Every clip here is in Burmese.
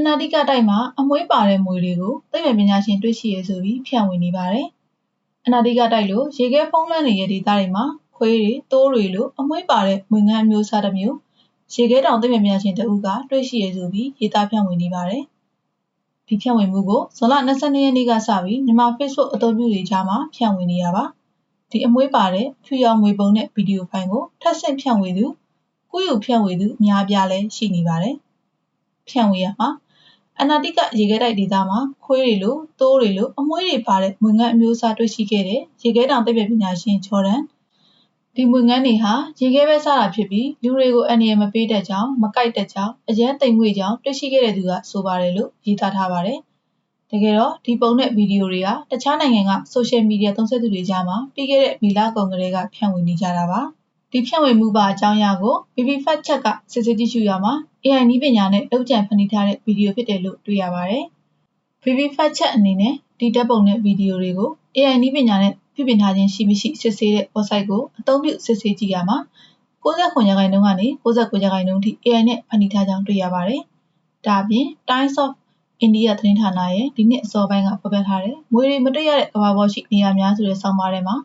အနာတိကတိုက်မှာအမွှေးပါတဲ့မွေတွေကိုသိပ္ပံပညာရှင်တွေ့ရှိရဆိုပြီးဖြန့်ဝေနေပါတယ်။အနာတိကတိုက်လိုရေခဲဖုံးလွှမ်းနေတဲ့ဒေသတွေမှာခွေးတွေတိုးတွေလိုအမွှေးပါတဲ့မွေငန်းအမျိုးအစားတစ်မျိုးရေခဲတောင်သိပ္ပံပညာရှင်တဦးကတွေ့ရှိရဆိုပြီးရေးသားဖြန့်ဝေနေပါတယ်။ဒီဖြန့်ဝေမှုကိုဇွန်လ22ရက်နေ့ကစပြီးမြန်မာ Facebook အသုံးပြုတွေကြားမှာဖြန့်ဝေနေရပါ။ဒီအမွှေးပါတဲ့ဖြူရောင်ငွေပုံတဲ့ဗီဒီယိုဖိုင်ကိုထပ်ဆင့်ဖြန့်ဝေသူကုယူဖြန့်ဝေသူအများအပြားလည်းရှိနေပါတယ်။ဖြန့်ဝေရမှာ အနာတိကရေခဲတိုက်ဒေသမှာခွေးတွေလိုတိုးတွေလိုအမွှေးတွေပါတဲ့မွေငန်းအမျိုးအစားတွေ့ရှိခဲ့တဲ့ရေခဲတောင်သိပ္ပံပညာရှင်ဂျော်ဒန်ဒီမွေငန်းတွေဟာရေခဲပဲစားတာဖြစ်ပြီးလူတွေကိုအန္တရာယ်မပေးတတ်ကြောင်းမကိုက်တတ်ကြောင်းအရန်တိမ်မွေ့ကြောင်းတွေ့ရှိခဲ့တဲ့သူကဆိုပါတယ်လို့ရေးသားထားပါတယ်။တကယ်တော့ဒီပုံနဲ့ဗီဒီယိုတွေကတခြားနိုင်ငံကဆိုရှယ်မီဒီယာသုံးစွဲသူတွေကြားမှာပြီးခဲ့တဲ့မီလာကုံကလေးကဖြန့်ဝေနေကြတာပါ။ဒီဖြန့်ဝေမှုပါအကြောင်းအရာကို BB Fact Check ကစစ်စစ်ကြည့်ရှုရမှာ AI နည်းပညာနဲ့လုပ်ကြံဖန်တီးထားတဲ့ဗီဒီယိုဖြစ်တယ်လို့တွေ့ရပါတယ်။ VV Fact Check အနေနဲ့ဒီဓာတ်ပုံနဲ့ဗီဒီယိုတွေကို AI နည်းပညာနဲ့ပြုပြင်ထားခြင်းရှိမရှိစစ်ဆေးတဲ့ website ကိုအသုံးပြုစစ်ဆေးကြည့်ရမှာ69ရာခိုင်နှုန်းကနေ69ရာခိုင်နှုန်းထိ AI နဲ့ဖန်တီးထားကြောင်းတွေ့ရပါတယ်။ဒါအပြင် Times of India သတင်းဌာနရဲ့ဒီနှစ်အစောပိုင်းကဖော်ပြထားတဲ့ငွေတွေမတွေ့ရတဲ့ကမ္ဘာပေါ်ရှိနေရာများဆိုတဲ့ဆောင်းပါးထဲမှာ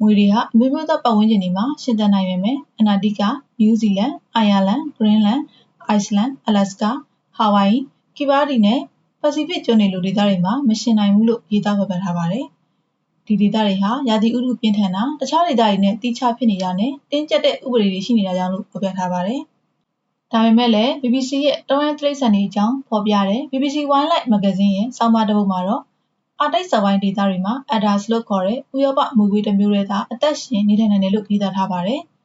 ငွေတွေဟာအမျိုးမျိုးသောပတ်ဝန်းကျင်တွေမှာရှင်သန်နိုင်ပေမဲ့အနာတိကနယူးဇီလန်၊အိုင်ယာလန်၊ဂရင်းလန် အိုက်စလန်၊အလက်စကာ၊ဟာဝိုင်အီ၊ကီဘာတီနဲ့ပစိဖိတ်ကျွန်းတွေလိုဒေသတွေမှာမရှင်နိုင်ဘူးလို့ရေးသားဖော်ပြထားပါတယ်။ဒီဒေသတွေဟာရာသီဥတုပြင်းထန်တာတခြားဒေသတွေနဲ့တိကျဖြစ်နေတာနဲ့တင်းကျပ်တဲ့ဥပဒေတွေရှိနေတာကြောင့်လို့ဖော်ပြထားပါတယ်။ဒါပေမဲ့လည်း BBC ရဲ့တောင်းရန်တိရစ္ဆာန်တွေအကြောင်းဖော်ပြတဲ့ BBC Wildlife Magazine ရဲ့စောင်းပါတစ်ပုဒ်မှာတော့အာတိတ်စဝိုင်းဒေသတွေမှာ Adders လို့ခေါ်တဲ့ဥရောပမူကွေးတစ်မျိုးတွေသာအသက်ရှင်နေထိုင်နိုင်တယ်လို့ရေးသားထားပါတယ်။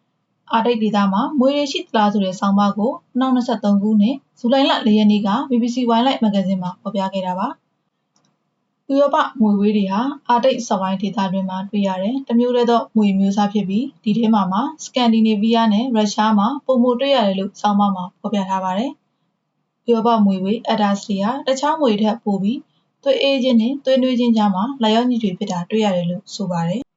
အာတိတ်ဒေသမွေတွေရှိသလားဆိုတဲ့ဆောင်းပါးကို2023ခုနှစ်ဇူလိုင်လ4ရက်နေ့က BBC Wildlife Magazine မှာဖော်ပြခဲ့တာပါ။ဥရောပမွေဝေးတွေဟာအာတိတ်စဝိုင်းဒေသတွင်မှာတွေ့ရတဲ့တမျိုးတည်းသောမွေမျိုးစားဖြစ်ပြီးဒီထဲမှာမှာစကန်ဒီနေဗီးယားနဲ့ရုရှားမှာပုံမတွေ့ရတယ်လို့ဆောင်းပါးမှာဖော်ပြထားပါတယ်။ဥရောပမွေဝေးအက်ဒါစလီဟာတခြားမွေထက်ပိုပြီးသွေးအေးခြင်းနဲ့သွေးနွေးခြင်းကြားမှာလာရောက်ညှိတွေဖြစ်တာတွေ့ရတယ်လို့ဆိုပါတယ်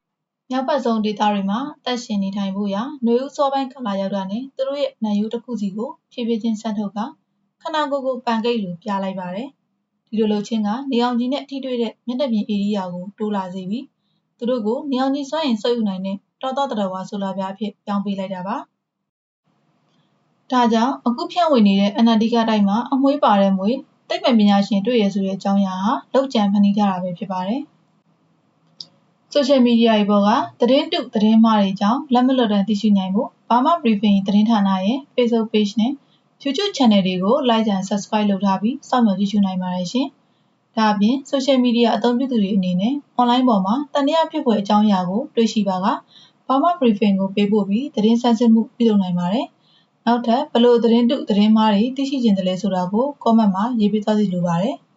မြောက်ဘက်ဆုံးဒေသတွေမှာအသက်ရှင်နေထိုင်ဖို့ရာနွေဦးစောပိုင်းကာလရောက်တာနဲ့သူတို့ရဲ့နံရိုးတစ်ခုစီကိုဖြည်းဖြည်းချင်းဆန့်ထုတ်ကခနာကိုယ်ကိုပန်ကိတ်လိုပြလိုက်ပါတယ်။ဒီလိုလုပ်ခြင်းကနေအောင်ကြီးနဲ့ထိတွေ့တဲ့မျက်နှာပြင်ဧရိယာကိုတိုးလာစေပြီးသူတို့ကိုနေအောင်ကြီးစွမ်းရင်ဆုပ်ယူနိုင်တဲ့တောတောတရဝါဆိုလာပြားအဖြစ်ပြောင်းပေးလိုက်တာပါ။ဒါကြောင့်အခုဖြန့်ဝေနေတဲ့အနာတိကတိုက်မှာအမွှေးပါတဲ့မွေသိပ္ပံပညာရှင်တွေ့ရဆိုတဲ့အကြောင်းအရာဟာလောက်ကျန်ဖန်တီးထားတာပဲဖြစ်ပါတယ်။ ဆိုရှယ်မီဒီယာတွေပေါ်ကသတင်းတုသတင်းမှားတွေကြောင့်လက်မလွတ်တမ်းသိရှိနိုင်ဖို့ Burma Briefing သတင်းဌာနရဲ့ Facebook Page နဲ့ YouTube Channel တွေကို Like and Subscribe လုပ်ထားပြီးစောင့်မျှော်ကြည့်ရှုနိုင်ပါတယ်ရှင်။ဒါအပြင် Social Media အသုံးပြုသူတွေအနေနဲ့ online ပေါ်မှာတန်တရားဖြစ်ဖွယ်အကြောင်းအရာကိုတွေ့ရှိပါက Burma Briefing ကိုပေးပို့ပြီးသတင်းဆန်းစစ်မှုပြုလုပ်နိုင်ပါတယ်။နောက်ထပ်ဘလို့သတင်းတုသတင်းမှားတွေသိရှိခြင်းတလဲဆိုတာကို comment မှာရေးပေးသွားစီလိုပါတယ်။